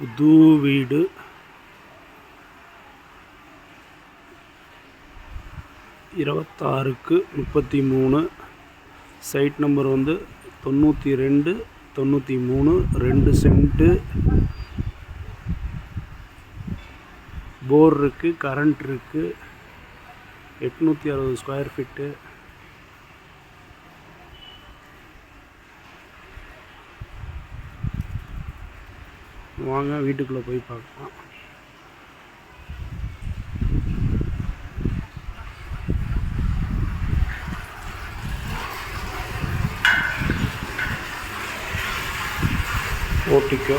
புது வீடு இருபத்தாறுக்கு முப்பத்தி மூணு சைட் நம்பர் வந்து தொண்ணூற்றி ரெண்டு தொண்ணூற்றி மூணு ரெண்டு சென்ட்டு. போர் இருக்குது கரண்ட் இருக்குது எட்நூற்றி அறுபது ஸ்கொயர் ஃபீட்டு. வாங்க வீட்டுக்குள்ளே போய் பார்க்கலாம். ஓட்டிக்கோ.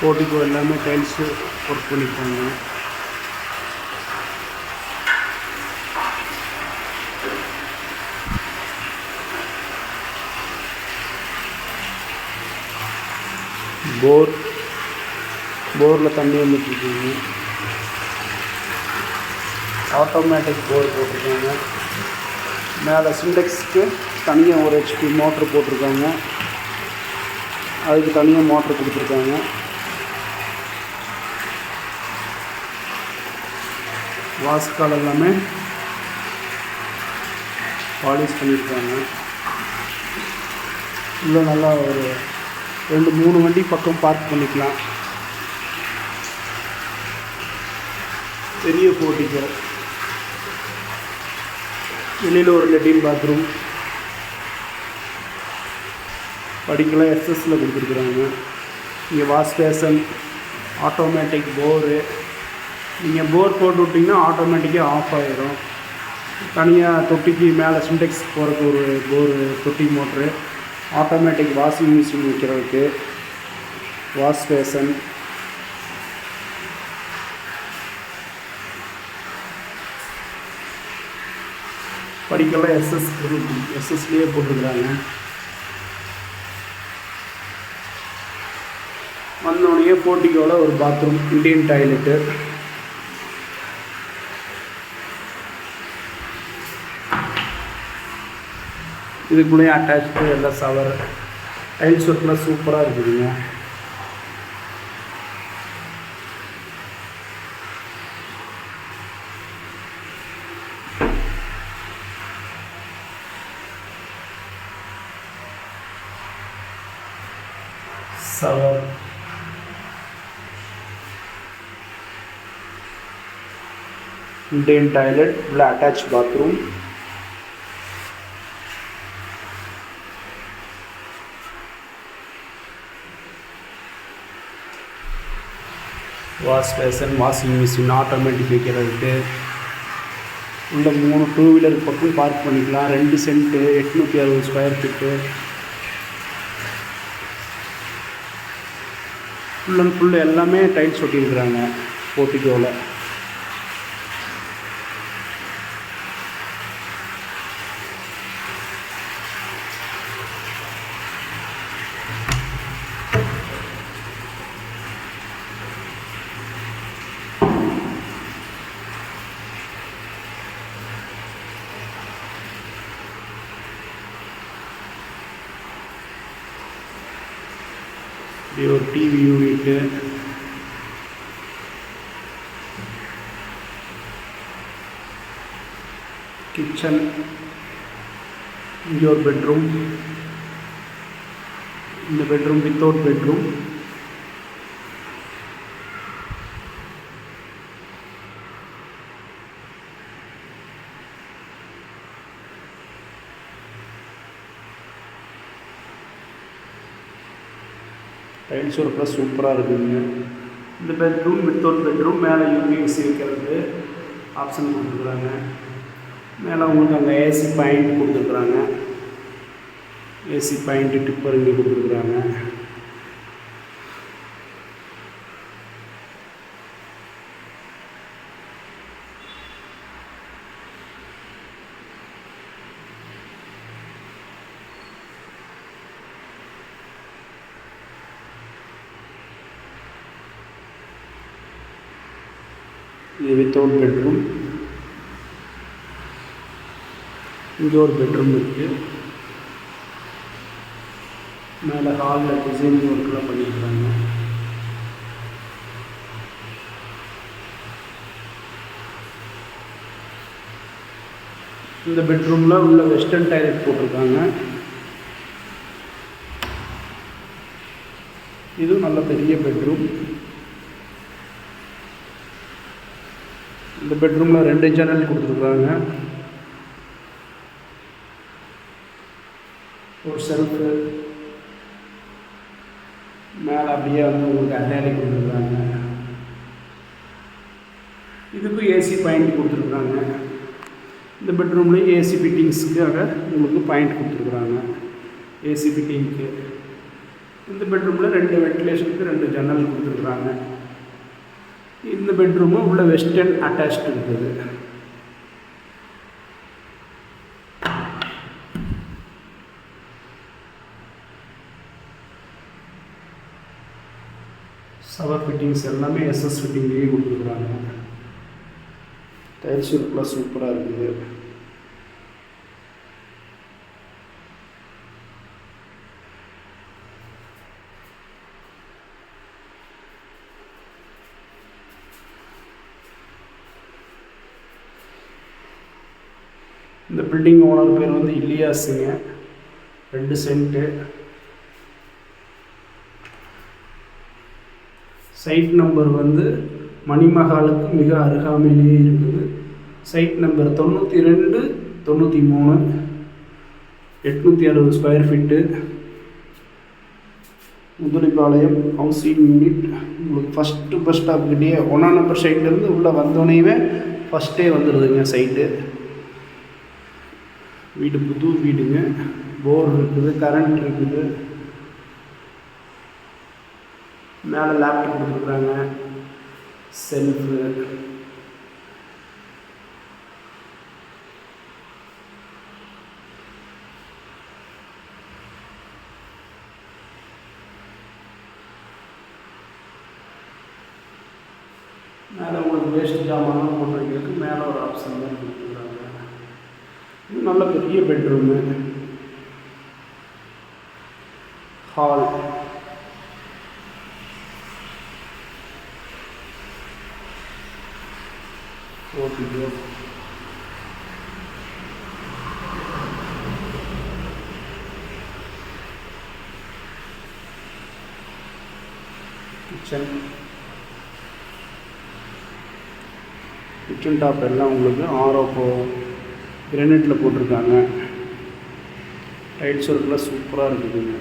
போட்டிக்கோ எல்லாமே டைல்ஸு ஒர்க் பண்ணியிருக்காங்க போர் போரில் தண்ணி வந்துட்டுருக்குங்க. ஆட்டோமேட்டிக் போர் போட்டிருக்காங்க. மேலே சிண்டெக்ஸ்க்கு தனியாக ஒரு ஹெச்பி மோட்ரு போட்டிருக்காங்க. அதுக்கு தனியாக மோட்ரு கொடுத்துருக்காங்க. வாஸ்கால் எல்லாமே பாலிஷ் பண்ணியிருக்காங்க. இன்னும் நல்லா ஒரு ரெண்டு மூணு வண்டி பக்கம் பார்க் பண்ணிக்கலாம். பெரிய போட்டிக்கோ வெளியில் ஒரு லெட்டின் பாத்ரூம் படிக்கலாம் எஸ்எஸ்சில் கொடுத்துருக்குறாங்க. இங்கே வாஷ் பேசன் ஆட்டோமேட்டிக் போரு நீங்கள் போர் போட்டு விட்டிங்கன்னா ஆட்டோமேட்டிக்காக ஆஃப் ஆகிடும் தனியாக தொட்டிக்கு மேலே சிண்டெக்ஸ் போகிறதுக்கு ஒரு போரு தொட்டி மோட்ரு ஆட்டோமேட்டிக் வாஷிங் மிஷின் வைக்கிறதுக்கு வாஷ் பேசன் படிக்கலாம் எஸ்எஸ் எஸ்எஸ்லேயே போட்டிருக்கிறாங்க. வந்தோடனே போட்டிக்கோட ஒரு பாத்ரூம் இண்டியன் டாய்லெட்டு இதுக்குள்ளேயே அட்டாச்சு எல்லாம் சவர் டைல்ஸ் ஒர்க்லாம் சூப்பராக இருக்குதுங்க சவர் Indian toilet, attached bathroom. Wash basin washing machine automatic வைக்கிறதுக்கு உள்ள மூணு டூ வீலர் பக்கம் பார்க் பண்ணிக்கலாம். ரெண்டு சென்ட்டு எட்நூற்றி அறுபது square feet full and full எல்லாமே டைல்ஸ் ஒட்டியிருக்கிறாங்க. போர்ட்டிகோவில் இப்படி ஒரு டிவி யூனிட்டு கிச்சன் இங்கே ஒரு பெட்ரூம் இந்த பெட்ரூம் வித்தவுட் பெட்ரூம் டைல்ஸ் சூப்பராக இருக்குதுங்க இந்த பெட்ரூம் வித்தவுட் பெட்ரூம் மேலே யூபிஎஸ்சி வைக்கிறது ஆப்ஷன் கொடுத்துருக்குறாங்க. மேலே உங்களுக்கு அங்கே ஏசி பாயிண்ட் கொடுத்துருக்குறாங்க. ஏசி பாயிண்ட்டு டிப்பர் இங்கே கொடுத்துருக்குறாங்க. வித்தவுட் பெட்ரூம் இங்கே ஒரு பெட்ரூம் இருக்குது மேலே ஹாலில் டிசைனிங் ஒர்க்கெலாம் பண்ணியிருக்காங்க இந்த பெட்ரூமில் உள்ள வெஸ்டர்ன் டாய்லெட் போட்டிருக்காங்க. இதுவும் நல்ல பெரிய பெட்ரூம். இந்த பெட்ரூமில் ரெண்டு ஜன்னல் கொடுத்துருக்குறாங்க. ஒரு செல்ஃபு மேலே அப்படியே வந்து உங்களுக்கு அட்டாலி கொடுத்துருக்குறாங்க. இதுக்கும் ஏசி பாயிண்ட் கொடுத்துருக்குறாங்க. இந்த பெட்ரூம்லேயும் ஏசி ஃபிட்டிங்ஸுக்காக உங்களுக்கு பாயிண்ட் கொடுத்துருக்குறாங்க. ஏசி ஃபிட்டிங்க்கு இந்த பெட்ரூமில் ரெண்டு வென்டிலேஷனுக்கு ரெண்டு ஜன்னல் கொடுத்துருக்குறாங்க. இந்த பெட்ரூமு உள்ள வெஸ்டர்ன் அட்டாச்டு இருக்குது. சவர் ஃபிட்டிங்ஸ் எல்லாமே எஸ்எஸ் ஃபிட்டிங்லேயே கொடுத்துருக்குறாங்க டைல்ஸ் ஒர்க்லாம் சூப்பராக இருக்குது. இந்த பில்டிங் ஓனர் பேர் வந்து இல்லியாஸுங்க ரெண்டு சென்ட்டு சைட் நம்பர் வந்து மணிமகாலுக்கு மிக அருகாமையிலேயே இருக்குது. சைட் நம்பர் தொண்ணூற்றி ரெண்டு தொண்ணூற்றி மூணு எட்நூற்றி அறுபது square feet Muthalipalayam housing unit உங்களுக்கு ஃபஸ்ட்டு பஸ் ஸ்டாப்கிட்டேயே ஒன்றாம் நம்பர் சைட்லேருந்து உள்ளே வந்தோடனேவே ஃபஸ்ட்டே வந்துடுதுங்க சைட்டு வீடு புது வீடுங்க. போர் இருக்குது கரண்ட் இருக்குது. மேலே லேப்டாப் கொடுத்துருக்குறாங்க. செல்ஃபு மேலே உங்களுக்கு வேஸ்ட் ஜாமான்லாம் போட்டு வைக்கிறதுக்கு மேலே ஒரு ஆப்ஷன் தான் இருக்குது. நல்ல பெரிய bedroom hall okay kitchen kitchen top எல்லாம் உங்களுக்கு ஆரோ போ கிரானைட்டில் போட்டிருக்காங்க. டைல்ஸ் ஒர்க்லாம் சூப்பராக இருக்குதுங்க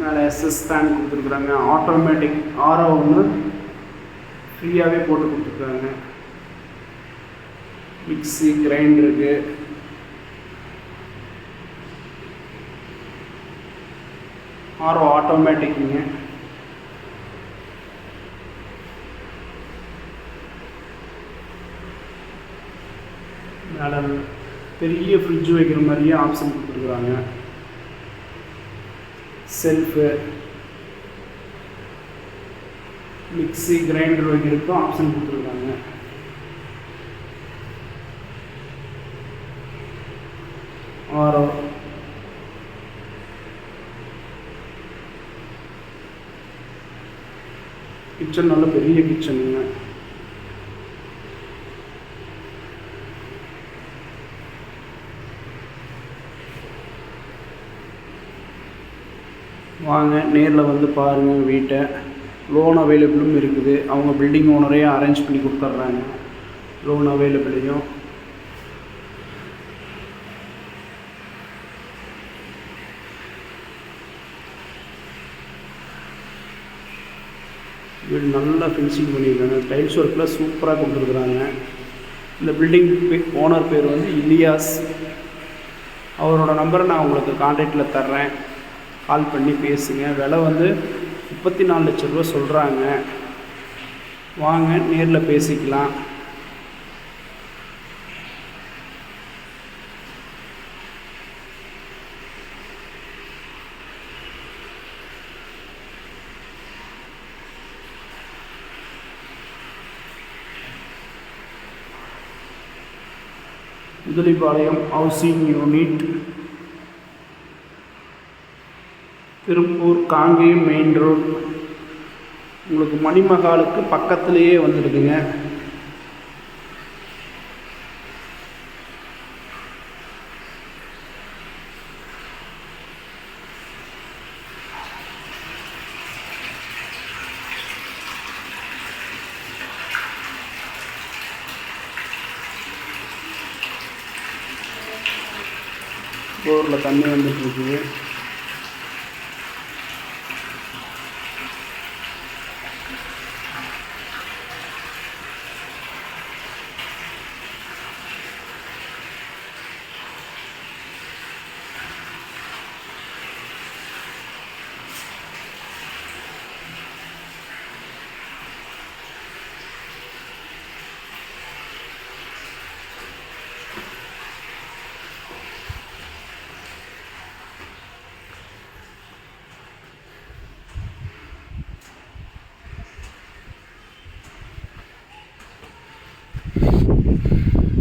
மேலே எஸ்எஸ் ஃபேன் கொடுத்துருக்குறாங்க ஆட்டோமேட்டிக் ஆரோ ஒன்று ஃப்ரீயாகவே போட்டு கொடுத்துருக்காங்க. மிக்ஸி கிரைண்டருக்கு ஆரோ ஆட்டோமேட்டிக்குங்க மேலே பெரிய ஃப்ரிட்ஜ் வைக்கிற மாதிரியே ஆப்ஷன் கொடுத்துருக்குறாங்க. செல்ஃபு மிக்ஸி கிரைண்டர் வைக்கிறதுக்கும் ஆப்ஷன் கொடுத்துருக்காங்க. ஆரோ கிச்சன் நல்ல பெரிய கிச்சனுங்க வாங்க நேரில் வந்து பாருங்கள் வீட்டை. லோன் அவைலபிளும் இருக்குது. அவங்க பில்டிங் ஓனரையும் அரேஞ்ச் பண்ணி கொடுத்துட்றாங்க. லோன் அவைலபிளையும் வீடு நல்லா ஃபினிஷிங் பண்ணியிருக்காங்க. டைல்ஸ் ஒர்க்கில் சூப்பராக கொடுத்துருக்குறாங்க இந்த பில்டிங் ஓனர் பேர் வந்து இலியாஸ். அவரோட நம்பரை நான் உங்களுக்கு கான்டாக்டில் தர்றேன். கால் பண்ணி பேசுங்க. விலை வந்து முப்பத்தி நாலு லட்ச ரூபா சொல்கிறாங்க வாங்க நேரில் பேசிக்கலாம். Muthalipalayam housing unit Tiruppur Kangeyam main road உங்களுக்கு மணிமகாலுக்கு பக்கத்துலேயே வந்துடுதுங்க. போரில் தண்ணி வந்துட்டு இருக்குது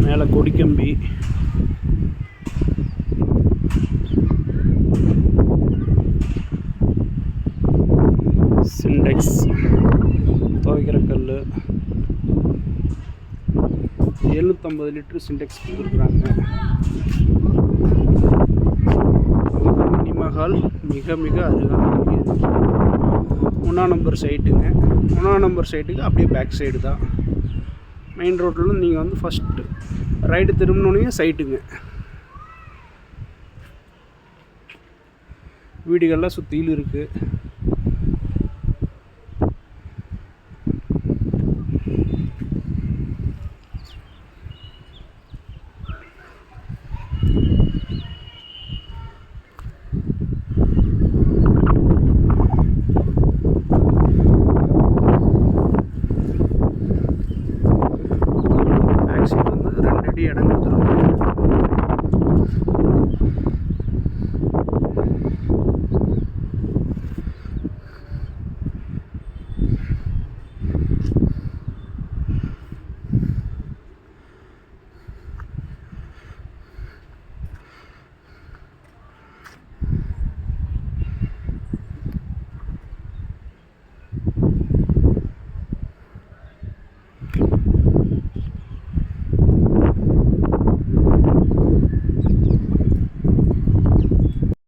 மேலே கொடிக்கம்பி. சிண்டெக்ஸ் துவைக்கிற கல். எழுநூற்றம்பது லிட்ரு சிண்டெக்ஸ் கொடுத்துருக்குறாங்க மணிமகால் மிக மிக அருகாமையில் ஒன்றாம் நம்பர் சைட்டுங்க ஒன்றாம் நம்பர் சைட்டுக்கு அப்படியே பேக் சைடு தான். மெயின் ரோட்டில் நீங்கள் வந்து ஃபஸ்ட்டு ரைடு திரும்பினோடனே சைட்டுங்க வீடுகள்லாம் சுற்றிலும் இருக்குது